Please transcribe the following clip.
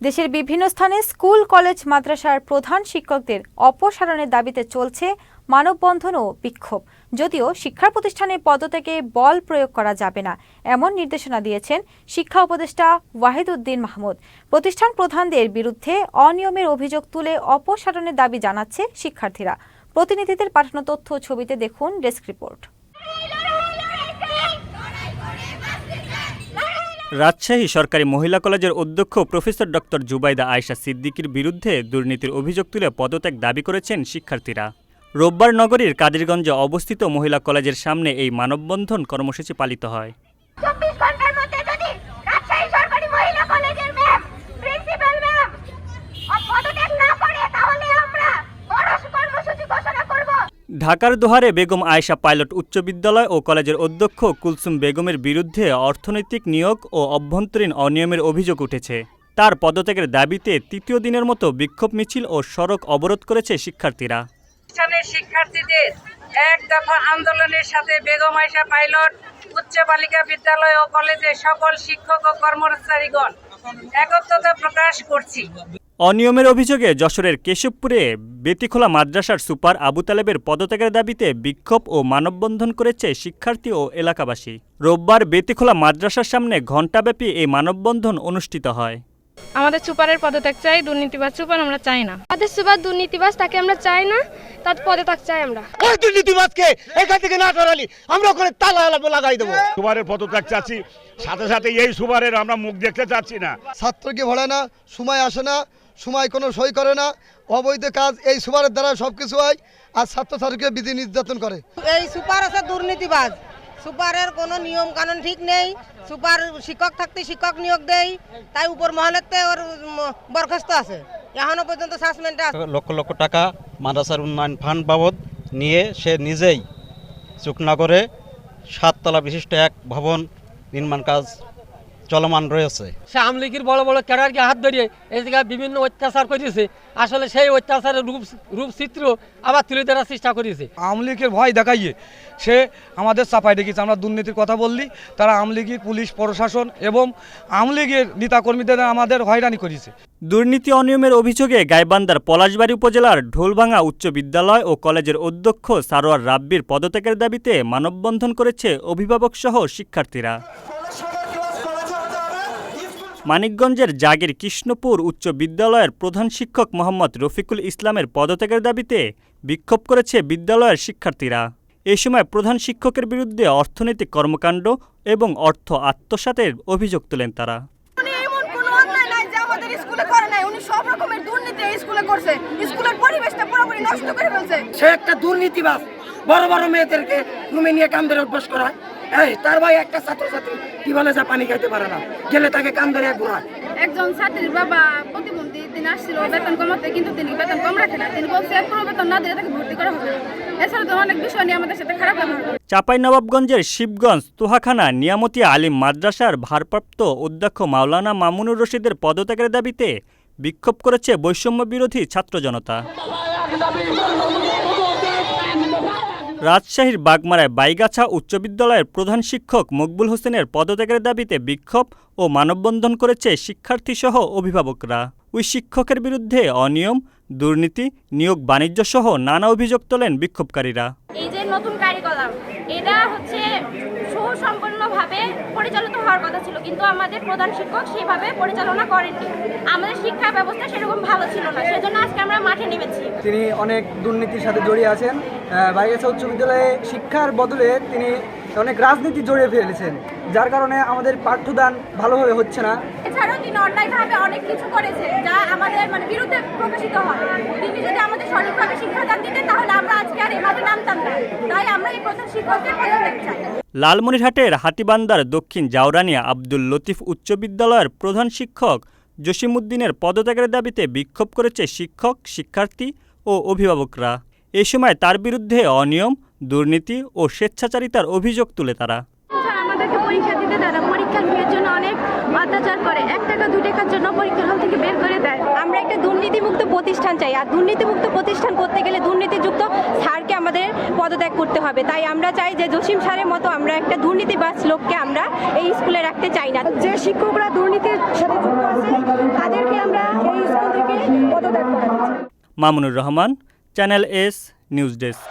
দেশের বিভিন্ন স্থানে স্কুল, কলেজ, মাদ্রাসার প্রধান শিক্ষকদের অপসারণের দাবিতে চলছে মানববন্ধন ও বিক্ষোভ। যদিও শিক্ষা প্রতিষ্ঠানে পদত্যাগে বল প্রয়োগ করা যাবে না, এমন নির্দেশনা দিয়েছেন শিক্ষা উপদেষ্টা ওয়াহিদ উদ্দিন মাহমুদ। প্রতিষ্ঠান প্রধানদের বিরুদ্ধে অনিয়মের অভিযোগ তুলে অপসারণের দাবি জানাচ্ছে শিক্ষার্থীরা। প্রতিনিধিদের পাঠানো তথ্য ছবিতে দেখুন ডেস্ক রিপোর্ট। রাজশাহী সরকারি মহিলা কলেজের অধ্যক্ষ প্রফেসর ডক্টর জুবাইদা আয়শা সিদ্দিকির বিরুদ্ধে দুর্নীতির অভিযোগ তুলে পদত্যাগ দাবি করেছেন শিক্ষার্থীরা। রোববার নগরীর কাদিরগঞ্জে অবস্থিত মহিলা কলেজের সামনে এই মানববন্ধন কর্মসূচি পালিত হয় চব্বিশ ঘণ্টার মধ্যে যদি রাজশাহী সরকারি মহিলা কলেজের ম্যাম প্রিন্সিপাল ম্যাম পদত্যাগ না করে তাহলে আমরা বড় কর্মসূচি ঘোষণা করব ঢাকার দোহারে বেগম আয়েশা পাইলট উচ্চ বিদ্যালয় ও কলেজের অধ্যক্ষ কুলসুম বেগমের বিরুদ্ধে অর্থনৈতিক নিয়োগ ও অভ্যন্তরীণ অনিয়মের অভিযোগ উঠেছে। তার পদত্যাগের দাবিতে তৃতীয় দিনের মতো বিক্ষোভ মিছিল ও সড়ক অবরোধ করেছে শিক্ষার্থীরা। শিক্ষার্থীদের এক দফা আন্দোলনের সাথে বেগম আয়সা পাইলট উচ্চ বালিকা বিদ্যালয় ও কলেজের সকল শিক্ষক ও কর্মচারীগণ একত্রতা প্রকাশ করছি। অনিয়মের অভিযোগে যশোরের কেশবপুরে বেতিখোলা মাদ্রাসার সুপার আবু তালেবের পদত্যাগের দাবিতে বিক্ষোভ ও মানববন্ধন করেছে শিক্ষার্থী ও এলাকাবাসী। রোববার বেতিখোলা মাদ্রাসার সামনে ঘণ্টাব্যাপী এই মানববন্ধন অনুষ্ঠিত হয়। আমাদের সুপারের পদত্যাগ চাই দুর্নীতিবাজ সুপার আমরা চাই না। আমাদের সুপার দুর্নীতিবাজ তাকে আমরা চাই না তার পদত্যাগ চাই আমরা। ওই দুর্নীতিবাদকে এখান থেকে না সরালি আমরা ওখানে তালা লাগাই দেবো। সুবারের পদত্যাগ চাচ্ছি সাথে সাথে এই সুপারের আমরা মুখ দেখতে চাচ্ছি না। ছাত্রকে ভরে না সময় আসে না সময় কোনো সই করে না। অবৈধ কাজ এই সুপারের দ্বারা সব কিছু হয় আর ছাত্রছাত্রীকে বিধি নির্যাতন করে। এই সুপার আছে দুর্নীতিবাজ। সুপারের কোনো নিয়ম কানুন ঠিক নেই। সুপার শিক্ষক থাকতে শিক্ষক নিয়োগ দেয় তাই উপর মহলেতে ওর বরখাস্ত আছে। এখনও পর্যন্ত সাসপেন্ডে আছে। লক্ষ লক্ষ টাকা মাদ্রাসার উন্নয়ন ফান্ড বাবদ নিয়ে সে নিজেই চুকনাগরে সাততলা বিশিষ্ট এক ভবন নির্মাণ কাজ চলমান রয়েছে। সে আমলিগির বড় বড় ক্যাডারকে হাত ধরিয়ে এই জায়গায় বিভিন্ন অত্যাচার করেছে। আসলে সেই অত্যাচারের রূপ রূপচিত্র আবার তুলে ধরার চেষ্টা করেছে। আমলিগের ভয় দেখাইয়ে সে আমাদের চাপাই রেখেছে আমরা দুর্নীতির কথা বললি তারা আমলিগির পুলিশ প্রশাসন এবং আমলিগের নেতাকর্মীদের আমাদের হয়রানি করেছে। দুর্নীতি অনিয়মের অভিযোগে গাইবান্দার পলাশবাড়ী উপজেলার ঢোলভাঙা উচ্চ বিদ্যালয় ও কলেজের অধ্যক্ষ সারোয়ার রাব্বির পদত্যাগের দাবিতে মানববন্ধন করেছে অভিভাবকসহ শিক্ষার্থীরা। মানিকগঞ্জের জাগির কৃষ্ণপুর উচ্চ বিদ্যালয়ের প্রধান শিক্ষক মোহাম্মদ রফিকুল ইসলামের পদত্যাগের দাবিতে বিক্ষোভ করেছে বিদ্যালয়ের শিক্ষার্থীরা। এ সময় প্রধান শিক্ষকের বিরুদ্ধে অর্থনৈতিক কর্মকাণ্ড এবং অর্থ আত্মসাতের অভিযোগ তোলেন তারা। উনি এমন কোনো অন্যায় নাই যে আমাদের স্কুলে করে নাই উনি সব রকমের দুর্নীতি এই স্কুলে করছে। স্কুলের পরিবেশটা পুরোপুরি নষ্ট করে ফেলছে। সে একটা দুর্নীতিবাজ। বড় বড় মেয়েদেরকে রুমে নিয়ে কান ধরে অভ্যাস করায় এই তার ভাই একটা ছাত্রছাত্রী কি বলে যা পানি খাইতে পারে না। গেলে তাকে কান ধরে ঘোরায়। একজন ছাত্রীর বাবা প্রতিবন্ধী তিনি আসছিল বেতন কমাতে কিন্তু তিনি বেতন কম রাখে না। তিনি বলছে পুরো বেতন না দিলে তাকে ভর্তি করা হবে। এছাড়া তো অনেক বিষয় নিয়ে আমাদের সাথে খারাপ ব্যবহার চাঁপাইনবাবগঞ্জের শিবগঞ্জ তোহাখানা নিয়ামতি আলিম মাদ্রাসার ভারপ্রাপ্ত অধ্যক্ষ মাওলানা মামুনুর রশিদের পদত্যাগের দাবিতে বিক্ষোভ করেছে বৈষম্য বিরোধী ছাত্র জনতা। রাজশাহীর বাগমারায় বাইগাছা উচ্চ বিদ্যালয়ের প্রধান শিক্ষক মকবুল হোসেনের পদত্যাগের দাবিতে বিক্ষোভ ও মানববন্ধন করেছে শিক্ষার্থীসহ অভিভাবকরা। ওই শিক্ষকের বিরুদ্ধে অনিয়ম, দুর্নীতি নিয়োগ বাণিজ্য সহ নানা অভিযোগ তোলেন বিক্ষোভকারীরা। নতুন কারিকুলাম এটা হচ্ছে সুসম্পন্নভাবে পরিচালিত হওয়ার কথা ছিল কিন্তু আমাদের প্রধান শিক্ষক সেভাবে পরিচালনা করেননি। আমাদের শিক্ষা ব্যবস্থা সেরকম ভালো ছিল না সেজন্য আজকে আমরা মাঠে নেমেছি। তিনি অনেক দুর্নীতির সাথে জড়িয়ে আছেন। বাইগাছা উচ্চ বিদ্যালয়ে শিক্ষার বদলে তিনি অনেক রাজনীতি জড়িয়ে ফেলেছেন যার কারণে আমাদের পাঠ্যদান ভালোভাবে হচ্ছে না। এছাড়াও তিনি অন্যায়ভাবে অনেক কিছু করেছে যা আমাদের মানে বিরুদ্ধে প্রকাশিত হয় তিনি যদি আমাদের সঠিকভাবে শিক্ষাদান দিতেন তাহলে আমরা আজকে আর এভাবে নামতাম না তাই আমরা এই প্রধান শিক্ষকদের পদত্যাগ চাই লালমনিরহাটের হাতিবান্দার দক্ষিণ জাওরানিয়া আব্দুল লতিফ উচ্চ বিদ্যালয়ের প্রধান শিক্ষক জসিমুদ্দিনের পদত্যাগের দাবিতে বিক্ষোভ করেছে শিক্ষক, শিক্ষার্থী ও অভিভাবকরা। এ সময় তার বিরুদ্ধে অনিয়ম, দুর্নীতি ও স্বেচ্ছাচারিতার অভিযোগ তুলে তারা। পরীক্ষা দিতে না পরীক্ষার ফিয়ের জন্য অনেক অত্যাচার করে। এক টাকা, দু টাকার জন্য পরীক্ষা হল থেকে বের করে দেয়। আমরা একটা দুর্নীতিমুক্ত প্রতিষ্ঠান চাই। আর দুর্নীতিমুক্ত প্রতিষ্ঠান করতে গেলে দুর্নীতিযুক্ত স্যারকে আমাদের পদত্যাগ করতে হবে। তাই আমরা চাই যে জসিম স্যারের মতো আমরা একটা দুর্নীতিবাজ লোককে আমরা এই স্কুলে রাখতে চাই না। যে শিক্ষকরা দুর্নীতির সাথে যুক্ত আছে, তাদেরকে আমরা এই স্কুল থেকে পদত্যাগ করা Mamunur Rahman, channel S, news desk.